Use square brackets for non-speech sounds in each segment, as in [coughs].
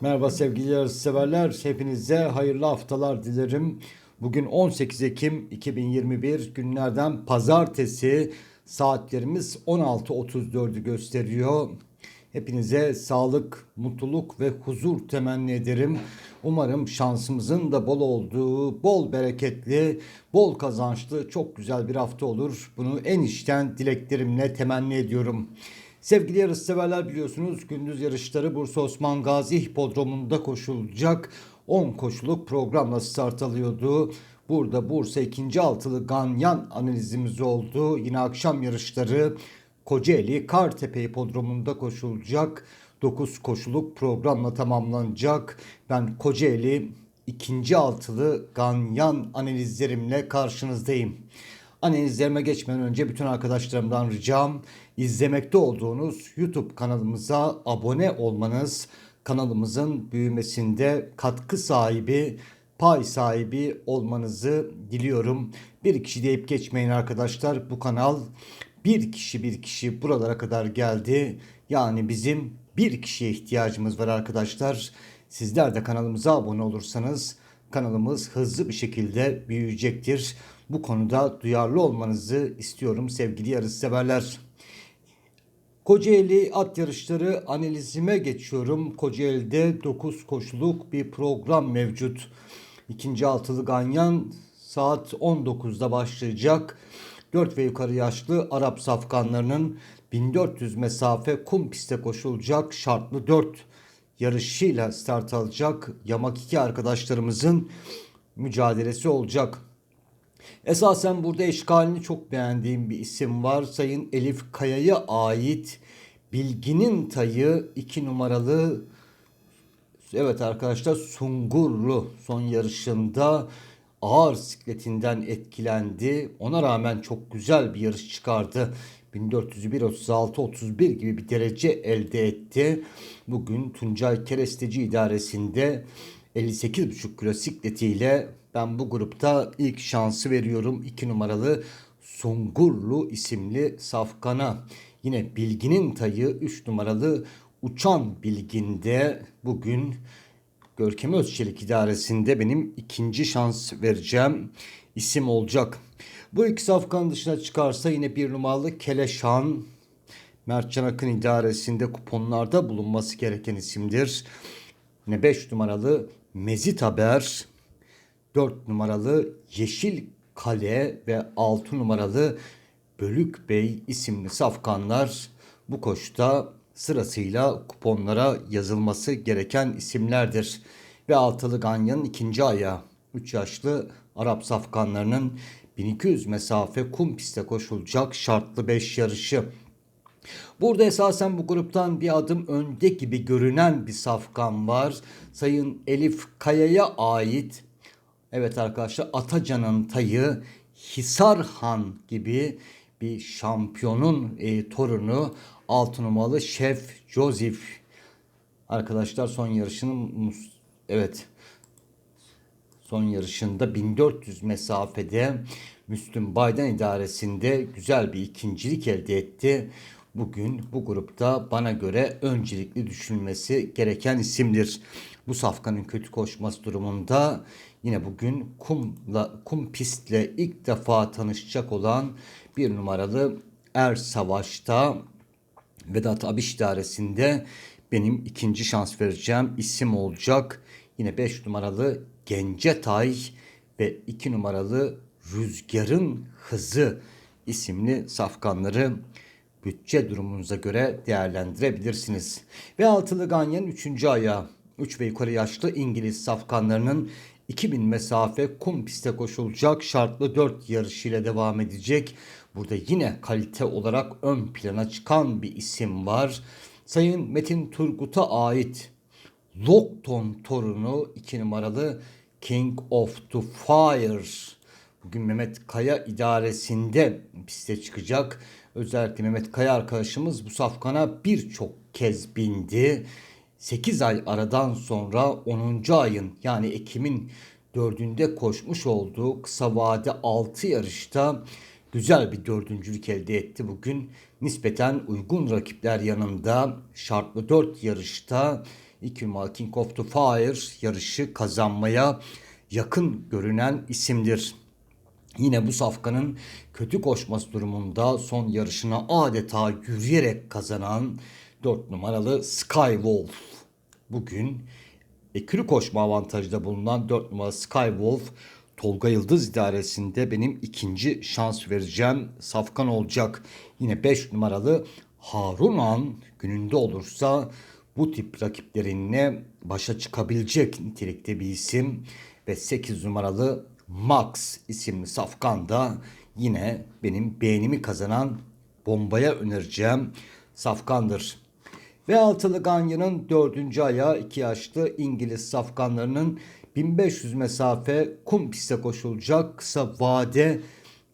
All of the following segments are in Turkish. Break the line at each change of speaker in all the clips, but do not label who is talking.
Merhaba sevgili yarışseverler. Hepinize hayırlı haftalar dilerim. Bugün 18 Ekim 2021 günlerden pazartesi saatlerimiz 16.34'ü gösteriyor. Hepinize sağlık, mutluluk ve huzur temenni ederim. Umarım şansımızın da bol olduğu, bol bereketli, bol kazançlı, çok güzel bir hafta olur. Bunu en içten dileklerimle temenni ediyorum. Sevgili yarışseverler biliyorsunuz gündüz yarışları Bursa Osman Gazi Hipodromu'nda koşulacak 10 koşuluk programla start alıyordu. Burada Bursa 2. altılı Ganyan analizimiz oldu. Yine akşam yarışları Kocaeli Kartepe Hipodromu'nda koşulacak 9 koşuluk programla tamamlanacak. Ben Kocaeli 2. altılı Ganyan analizlerimle karşınızdayım. Analizlerime geçmeden önce bütün arkadaşlarımdan ricam izlemekte olduğunuz YouTube kanalımıza abone olmanız, kanalımızın büyümesinde katkı sahibi, pay sahibi olmanızı diliyorum. Bir kişi deyip geçmeyin arkadaşlar. Bu kanal bir kişi bir kişi buralara kadar geldi. Yani bizim bir kişiye ihtiyacımız var arkadaşlar. Sizler de kanalımıza abone olursanız kanalımız hızlı bir şekilde büyüyecektir. Bu konuda duyarlı olmanızı istiyorum sevgili yarışseverler. Kocaeli at yarışları analizime geçiyorum. Kocaeli'de 9 koşuluk bir program mevcut. İkinci altılı ganyan saat 19'da başlayacak. 4 ve yukarı yaşlı Arap safkanlarının 1400 mesafe kum piste koşulacak şartlı 4 yarışıyla start alacak. Yamak 2 arkadaşlarımızın mücadelesi olacak. Esasen burada eşkalini çok beğendiğim bir isim var. Sayın Elif Kaya'ya ait Bilginin Tayı 2 numaralı Evet arkadaşlar Sungurlu son yarışında ağır sikletinden etkilendi. Ona rağmen çok güzel bir yarış çıkardı. 1401 36 31 gibi bir derece elde etti. Bugün Tuncay Keresteci idaresinde 58,5 kilo sikletiyle ben bu grupta ilk şansı veriyorum. 2 numaralı Sungurlu isimli safkana. Yine Bilginin tayı 3 numaralı Uçan Bilgin'de bugün Görkem Özçelik idaresinde benim ikinci şans vereceğim isim olacak. Bu iki safkan dışına çıkarsa yine bir numaralı Keleşan Mertcan Akın idaresinde kuponlarda bulunması gereken isimdir. Yine 5 numaralı Mezit Haber, 4 numaralı Yeşil Kale ve 6 numaralı Bölük Bey isimli safkanlar bu koşta sırasıyla kuponlara yazılması gereken isimlerdir. Ve altılı ganyanın ikinci ayağı 3 yaşlı Arap safkanlarının 1200 mesafe kum piste koşulacak şartlı 5 yarışı. Burada esasen bu gruptan bir adım önde gibi görünen bir safkan var. Sayın Elif Kaya'ya ait Evet arkadaşlar Atacan'ın tayı Hisar Han gibi bir şampiyonun e, torunu 6 numaralı Şef Joseph. Arkadaşlar son yarışının evet son yarışında 1400 mesafede Müslüm Baydan idaresinde güzel bir ikincilik elde etti. Bugün bu grupta bana göre öncelikli düşünülmesi gereken isimdir. Bu safkanın kötü koşması durumunda yine bugün kumla, kum pistle ilk defa tanışacak olan bir numaralı Er Savaş'ta Vedat Abiş idaresinde benim ikinci şans vereceğim isim olacak. Yine 5 numaralı Gencetay ve 2 numaralı Rüzgar'ın Hızı isimli safkanları bütçe durumunuza göre değerlendirebilirsiniz. Ve altılı ganyanın 3. ayağı 3 ve yukarı yaşlı İngiliz safkanlarının 2000 mesafe kum piste koşulacak şartlı 4 yarışıyla devam edecek. Burada yine kalite olarak ön plana çıkan bir isim var. Sayın Metin Turgut'a ait Lockton torunu 2 numaralı King of the Fire. Bugün Mehmet Kaya idaresinde piste çıkacak. Özellikle Mehmet Kaya arkadaşımız bu safkana birçok kez bindi. 8 ay aradan sonra 10. ayın yani Ekim'in 4'ünde koşmuş olduğu kısa vade 6 yarışta güzel bir dördüncülük elde etti bugün. Nispeten uygun rakipler yanında şartlı 4 yarışta 2 numaralı King of the Fire yarışı kazanmaya yakın görünen isimdir. Yine bu safkanın kötü koşması durumunda son yarışına adeta yürüyerek kazanan 4 numaralı Skywolf. Bugün ekürü koşma avantajda bulunan 4 numaralı Skywolf Tolga Yıldız idaresinde benim ikinci şans vereceğim safkan olacak. Yine 5 numaralı Harunan gününde olursa bu tip rakiplerinle başa çıkabilecek nitelikte bir isim ve 8 numaralı Max isimli safkan da yine benim beğenimi kazanan bombaya önereceğim safkandır. Ve altılı Ganya'nın dördüncü ayağı iki yaşlı İngiliz safkanlarının 1500 mesafe kum piste koşulacak kısa vade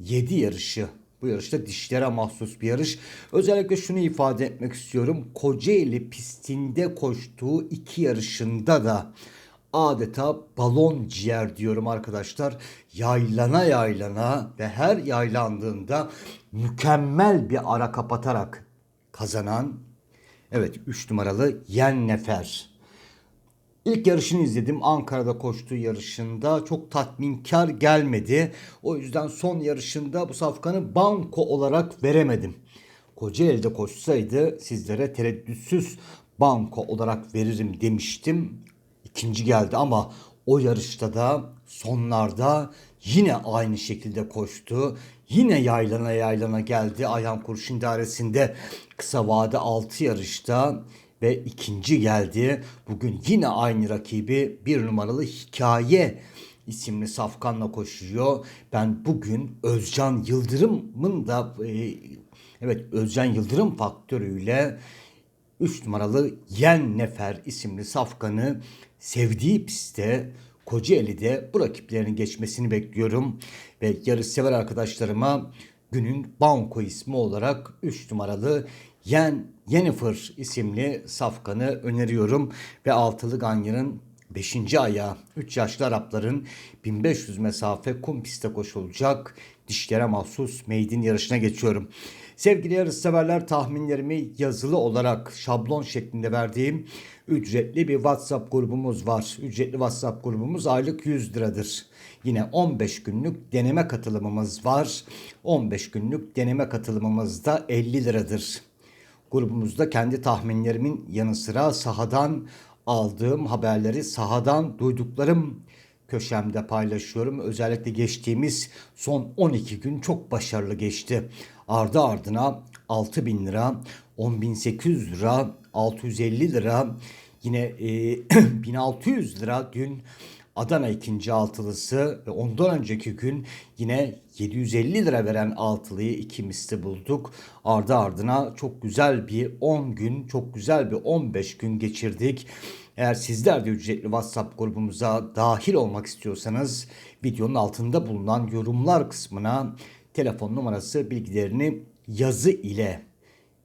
7 yarışı. Bu yarışta dişlere mahsus bir yarış. Özellikle şunu ifade etmek istiyorum. Kocaeli pistinde koştuğu iki yarışında da adeta balon ciğer diyorum arkadaşlar. Yaylana yaylana ve her yaylandığında mükemmel bir ara kapatarak kazanan evet 3 numaralı Yen Nefer. İlk yarışını izledim. Ankara'da koştuğu yarışında çok tatminkar gelmedi. O yüzden son yarışında bu safkanı banko olarak veremedim. Kocaeli'de koşsaydı sizlere tereddütsüz banko olarak veririm demiştim. İkinci geldi ama o yarışta da sonlarda yine aynı şekilde koştu. Yine yaylana yaylana geldi Ayhan Kurşun Dairesi'nde kısa vade 6 yarışta ve ikinci geldi. Bugün yine aynı rakibi bir numaralı hikaye isimli safkanla koşuyor. Ben bugün Özcan Yıldırım'ın da e, evet Özcan Yıldırım faktörüyle 3 numaralı Yen Nefer isimli safkanı sevdiği pistte Kocaeli'de bu rakiplerini geçmesini bekliyorum. Ve yarış sever arkadaşlarıma günün banko ismi olarak 3 numaralı Yen Yennefer isimli safkanı öneriyorum. Ve altılı Ganya'nın 5. ayağı 3 yaşlı Arapların 1500 mesafe kum pistte koşulacak dişlere mahsus meydin yarışına geçiyorum. Sevgili yarışseverler tahminlerimi yazılı olarak şablon şeklinde verdiğim ücretli bir WhatsApp grubumuz var. Ücretli WhatsApp grubumuz aylık 100 liradır. Yine 15 günlük deneme katılımımız var. 15 günlük deneme katılımımız da 50 liradır. Grubumuzda kendi tahminlerimin yanı sıra sahadan aldığım haberleri, sahadan duyduklarım köşemde paylaşıyorum. Özellikle geçtiğimiz son 12 gün çok başarılı geçti. Ardı ardına 6 bin lira, 10.800 lira, 650 lira, yine e, [clears throat] 1600 lira dün Adana ikinci altılısı ve ondan önceki gün yine 750 lira veren altılıyı ikimiz bulduk. Ardı ardına çok güzel bir 10 gün, çok güzel bir 15 gün geçirdik. Eğer sizler de ücretli WhatsApp grubumuza dahil olmak istiyorsanız videonun altında bulunan yorumlar kısmına telefon numarası bilgilerini yazı ile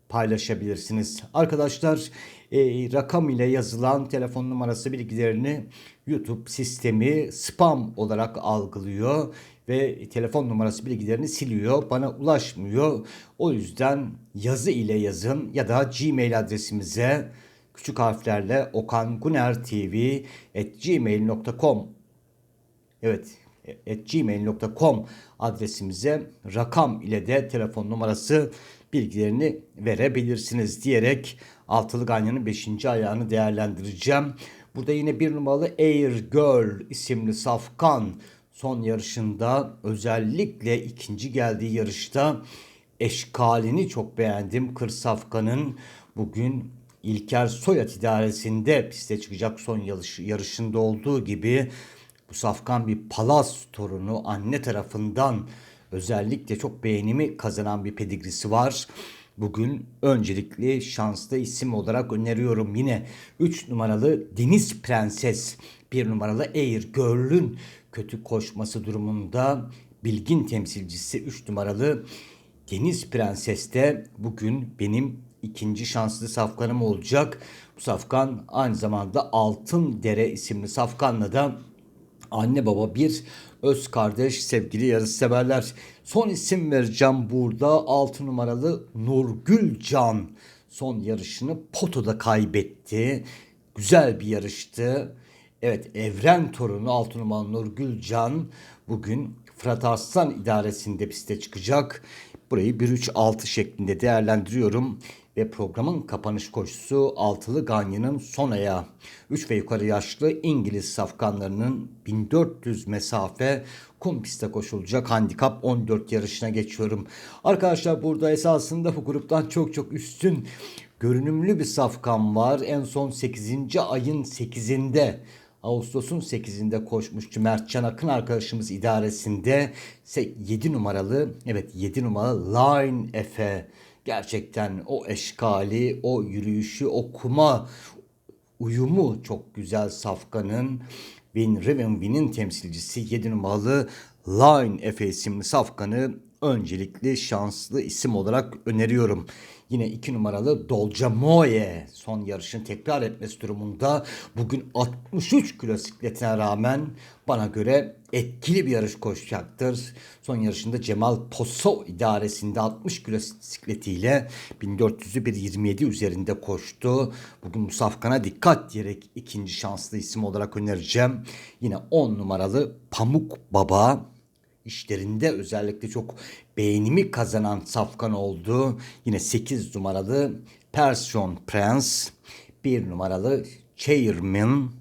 paylaşabilirsiniz. Arkadaşlar e, rakam ile yazılan telefon numarası bilgilerini YouTube sistemi spam olarak algılıyor ve telefon numarası bilgilerini siliyor. Bana ulaşmıyor. O yüzden yazı ile yazın ya da Gmail adresimize küçük harflerle okangunertv@gmail.com Evet, gmail.com adresimize rakam ile de telefon numarası bilgilerini verebilirsiniz diyerek Altılı Ganyan'ın 5. ayağını değerlendireceğim. Burada yine bir numaralı Air Girl isimli safkan son yarışında özellikle ikinci geldiği yarışta eşkalini çok beğendim. Kır Safkan'ın bugün İlker Soyat idaresinde piste çıkacak son yarış, yarışında olduğu gibi bu safkan bir palas torunu anne tarafından özellikle çok beğenimi kazanan bir pedigrisi var. Bugün öncelikli şanslı isim olarak öneriyorum yine 3 numaralı Deniz Prenses, 1 numaralı Air Girl'ün kötü koşması durumunda bilgin temsilcisi 3 numaralı Deniz Prenses de bugün benim ikinci şanslı safkanım olacak. Bu safkan aynı zamanda Altın Dere isimli safkanla da anne baba bir öz kardeş sevgili yarışseverler. Son isim vereceğim burada 6 numaralı Nurgül Can son yarışını potoda kaybetti. güzel bir yarıştı. Evet Evren torunu altı numaralı Nurgül Can bugün Fırat Arslan idaresinde piste çıkacak. Burayı 1-3-6 şeklinde değerlendiriyorum ve programın kapanış koşusu altılı Ganyan'ın son ayağı. 3 ve yukarı yaşlı İngiliz safkanlarının 1400 mesafe kum pistte koşulacak handikap 14 yarışına geçiyorum. Arkadaşlar burada esasında bu gruptan çok çok üstün görünümlü bir safkan var. En son 8. ayın 8'inde Ağustos'un 8'inde koşmuştu Mertcan Akın arkadaşımız idaresinde 7 numaralı evet 7 numaralı Line Efe gerçekten o eşkali, o yürüyüşü, o kuma uyumu çok güzel. Safkan'ın Win Rivenwin'in temsilcisi 7 numaralı Line Efe isimli Safkan'ı öncelikli şanslı isim olarak öneriyorum. Yine 2 numaralı Dolca Moye son yarışını tekrar etmesi durumunda bugün 63 kilo sikletine rağmen bana göre etkili bir yarış koşacaktır. Son yarışında Cemal Poso idaresinde 60 kilo sikletiyle 1400'ü bir 27 üzerinde koştu. Bugün Musafkan'a dikkat diyerek ikinci şanslı isim olarak önereceğim. Yine 10 numaralı Pamuk Baba işlerinde özellikle çok beğenimi kazanan safkan oldu. Yine 8 numaralı Persian Prince, 1 numaralı Chairman,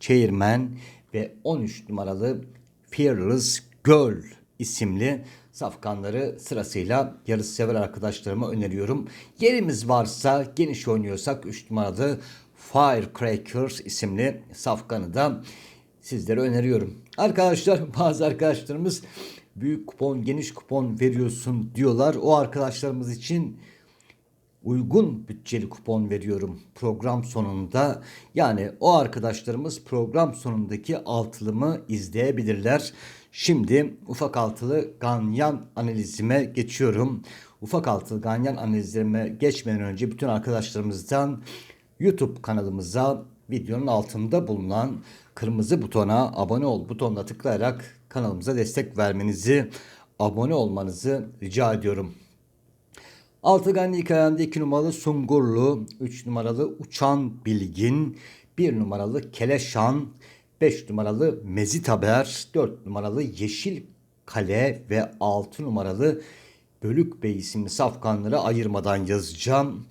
Chairman ve 13 numaralı Fearless Girl isimli safkanları sırasıyla yarış sever arkadaşlarıma öneriyorum. Yerimiz varsa geniş oynuyorsak 3 numaralı Firecracker isimli safkanı da sizlere öneriyorum. Arkadaşlar [laughs] bazı arkadaşlarımız büyük kupon, geniş kupon veriyorsun diyorlar. O arkadaşlarımız için uygun bütçeli kupon veriyorum program sonunda. Yani o arkadaşlarımız program sonundaki altılımı izleyebilirler. Şimdi ufak altılı ganyan analizime geçiyorum. Ufak altılı ganyan analizime geçmeden önce bütün arkadaşlarımızdan YouTube kanalımıza videonun altında bulunan kırmızı butona abone ol butonuna tıklayarak kanalımıza destek vermenizi, abone olmanızı rica ediyorum. Altıgan hikayemde 2 numaralı Sungurlu, 3 numaralı Uçan Bilgin, 1 numaralı Keleşan, 5 numaralı Mezit Haber, 4 numaralı Yeşil Kale ve 6 numaralı Bölük Bey isimli safkanları ayırmadan yazacağım.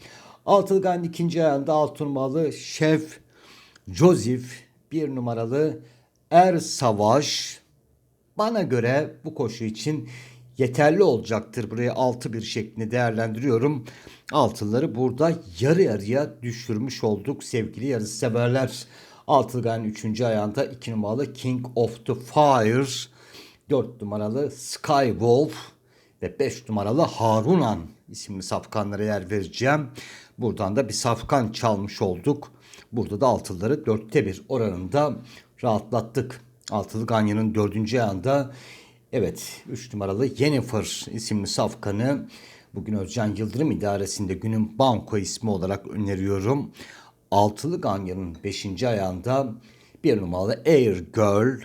Altılgan ikinci ayağında 6 numaralı Şef Joseph, 1 numaralı Er Savaş, bana göre bu koşu için yeterli olacaktır. Buraya 6-1 şeklinde değerlendiriyorum. Altıları burada yarı yarıya düşürmüş olduk sevgili yarış severler. Altılgan 3. ayağında 2 numaralı King of the Fire, 4 numaralı Skywolf ve 5 numaralı Harunan isimli safkanlara yer vereceğim. Buradan da bir safkan çalmış olduk. Burada da altılıları dörtte bir oranında rahatlattık. Altılı Ganyan'ın dördüncü ayağında evet 3 numaralı Yennefer isimli safkanı bugün Özcan Yıldırım idaresinde günün banko ismi olarak öneriyorum. Altılı Ganyan'ın beşinci ayağında bir numaralı Air Girl,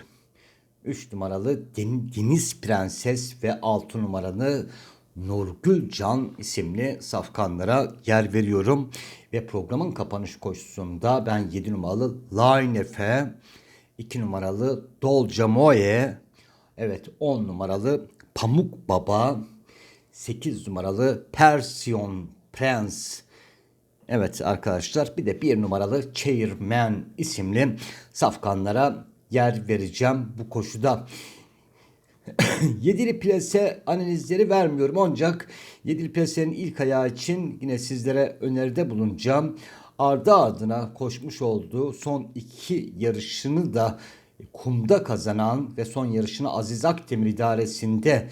3 numaralı Deniz Prenses ve 6 numaralı Nurgül Can isimli safkanlara yer veriyorum. Ve programın kapanış koşusunda ben 7 numaralı Line Efe, 2 numaralı Dolca Moye, evet 10 numaralı Pamuk Baba, 8 numaralı Persiyon Prince, evet arkadaşlar bir de 1 numaralı Chairman isimli safkanlara yer vereceğim bu koşuda. [coughs] Yedili plase analizleri vermiyorum ancak Yedili plasenin ilk ayağı için yine sizlere öneride bulunacağım. Ardı ardına koşmuş olduğu son iki yarışını da kumda kazanan ve son yarışını Aziz Akdemir idaresinde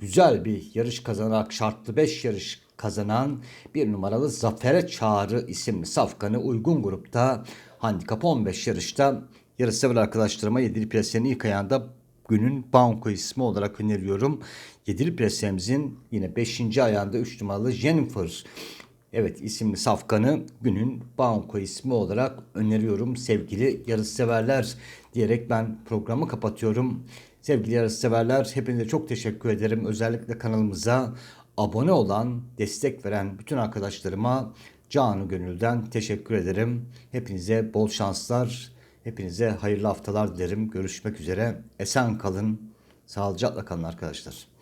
güzel bir yarış kazanarak şartlı 5 yarış kazanan bir numaralı Zafer'e Çağrı isimli safkanı uygun grupta handikap 15 yarışta yarışsever arkadaşlarıma Yedili Plase'nin ilk ayağında günün banko ismi olarak öneriyorum. Yedili Plase'mizin yine 5. ayağında 3 numaralı Jennifer Evet isimli safkanı günün banko ismi olarak öneriyorum sevgili yarışseverler diyerek ben programı kapatıyorum. Sevgili yarışseverler hepinize çok teşekkür ederim. Özellikle kanalımıza abone olan, destek veren bütün arkadaşlarıma canı gönülden teşekkür ederim. Hepinize bol şanslar, hepinize hayırlı haftalar dilerim. Görüşmek üzere. Esen kalın, sağlıcakla kalın arkadaşlar.